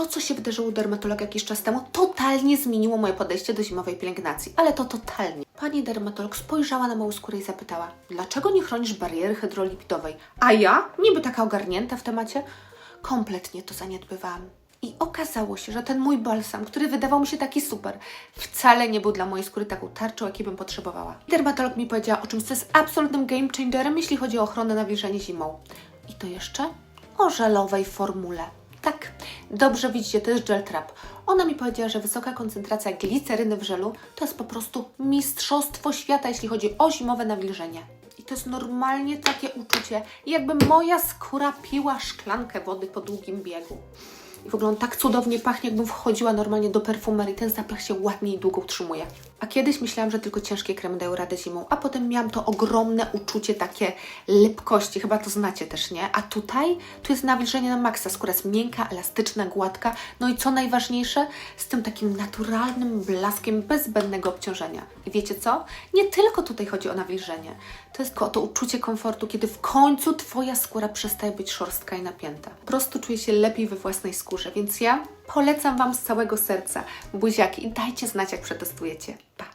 To, co się wydarzyło u dermatologa jakiś czas temu, totalnie zmieniło moje podejście do zimowej pielęgnacji. Ale to totalnie. Pani dermatolog spojrzała na moją skórę i zapytała, dlaczego nie chronisz bariery hydrolipidowej? A ja, niby taka ogarnięta w temacie, kompletnie to zaniedbywałam. I okazało się, że ten mój balsam, który wydawał mi się taki super, wcale nie był dla mojej skóry taką tarczą, jakiej bym potrzebowała. Dermatolog mi powiedziała o czymś, co jest absolutnym game changerem, jeśli chodzi o ochronę nawilżenia zimą. I to jeszcze o żelowej formule. Dobrze widzicie, to jest gel trap. Ona mi powiedziała, że wysoka koncentracja gliceryny w żelu to jest po prostu mistrzostwo świata, jeśli chodzi o zimowe nawilżenie. I to jest normalnie takie uczucie, jakby moja skóra piła szklankę wody po długim biegu. I w ogóle on tak cudownie pachnie, jakbym wchodziła normalnie do perfumerii. Ten zapach się ładnie i długo utrzymuje. A kiedyś myślałam, że tylko ciężkie kremy dają radę zimą, a potem miałam to ogromne uczucie takie lepkości, chyba to znacie też, nie? A tutaj, tu jest nawilżenie na maksa, skóra jest miękka, elastyczna, gładka, no i co najważniejsze, z tym takim naturalnym blaskiem, bez zbędnego obciążenia. I wiecie co? Nie tylko tutaj chodzi o nawilżenie, to jest tylko to uczucie komfortu, kiedy w końcu Twoja skóra przestaje być szorstka i napięta. Po prostu czuję się lepiej we własnej skórze, więc ja polecam Wam z całego serca buziaki i dajcie znać, jak przetestujecie. Pa!